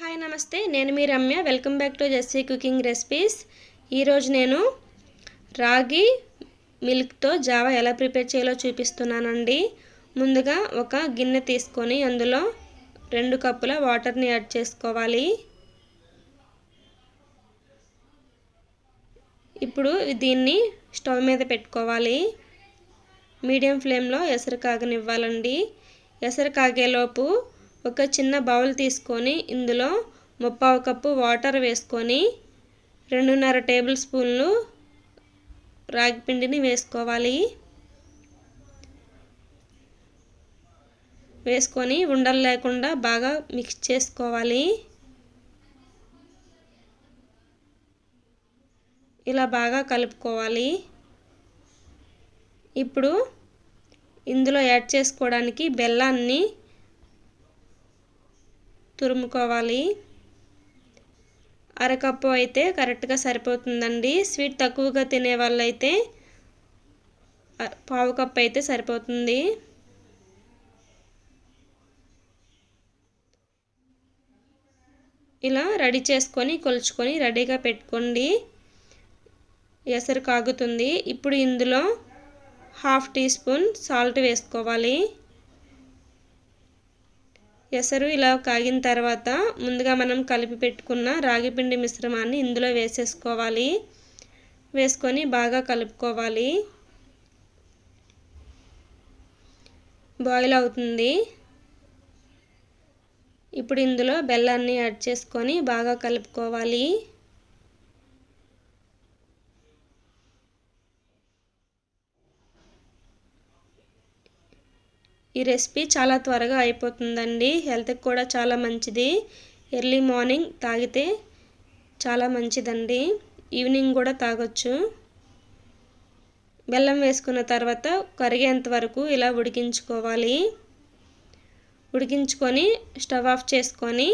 Hi నమస్తే. నేను మీ Ramya. Welcome back to Jessie cooking recipes. ఈరోజు నేను రాగి మిల్క్తో జావా ఎలా ప్రిపేర్ చేయాలో చూపిస్తున్నానండి. ముందుగా ఒక గిన్నె తీసుకొని అందులో రెండు కప్పుల వాటర్ని యాడ్ చేసుకోవాలి. ఇప్పుడు దీన్ని స్టవ్ మీద పెట్టుకోవాలి. మీడియం ఫ్లేమ్లో ఎసరు కాగనివ్వాలండి. ఎసరు కాగేలోపు ఒక చిన్న బౌల్ తీసుకొని ఇందులో ముప్పావు కప్పు వాటర్ వేసుకొని రెండున్నర టేబుల్ స్పూన్లు రాగి పిండిని వేసుకోవాలి. వేసుకొని ఉండలు లేకుండా బాగా మిక్స్ చేసుకోవాలి. ఇలా బాగా కలుపుకోవాలి. ఇప్పుడు ఇందులో యాడ్ చేసుకోవడానికి బెల్లాన్ని తురుముకోవాలి. అరకప్పు అయితే కరెక్ట్గా సరిపోతుందండి. స్వీట్ తక్కువగా తినే వాళ్ళైతే పావు కప్పు అయితే సరిపోతుంది. ఇలా రెడీ చేసుకొని కొలుచుకొని రెడీగా పెట్టుకోండి. ఎసరు కాగుతుంది. ఇప్పుడు ఇందులో హాఫ్ టీ స్పూన్ సాల్ట్ వేసుకోవాలి. ఎసరు ఇలా కాగిన తర్వాత ముందుగా మనం కలిపి పెట్టుకున్న రాగిపిండి మిశ్రమాన్ని ఇందులో వేసేసుకోవాలి. వేసుకొని బాగా కలుపుకోవాలి. బాయిల్ అవుతుంది. ఇప్పుడు ఇందులో బెల్లాన్ని యాడ్ చేసుకొని బాగా కలుపుకోవాలి. ఈ రెసిపీ చాలా త్వరగా అయిపోతుందండి. హెల్త్కి కూడా చాలా మంచిది. ఎర్లీ మార్నింగ్ తాగితే చాలా మంచిదండి. ఈవినింగ్ కూడా తాగొచ్చు. బెల్లం వేసుకున్న తర్వాత కరిగేంత వరకు ఇలా ఉడికించుకోవాలి. ఉడికించుకొని స్టవ్ ఆఫ్ చేసుకొని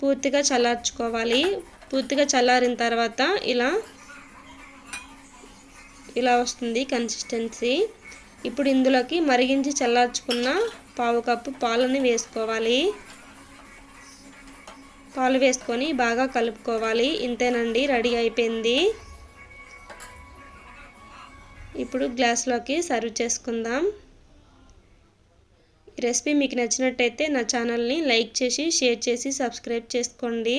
పూర్తిగా చల్లార్చుకోవాలి. పూర్తిగా చల్లారిన తర్వాత ఇలా ఇలా వస్తుంది కన్సిస్టెన్సీ ఇప్పుడు ఇందులోకి మరిగించి చల్లార్చుకున్న పావు కప్పు పాలని వేసుకోవాలి. పాలు వేసుకొని బాగా కలుపుకోవాలి. ఇంతేనండి రెడీ అయిపోయింది. ఇప్పుడు గ్లాస్లోకి సర్వ్ చేసుకుందాం. ఈ రెసిపీ మీకు నచ్చినట్టయితే నా ఛానల్ని లైక్ చేసి షేర్ చేసి సబ్స్క్రైబ్ చేసుకోండి.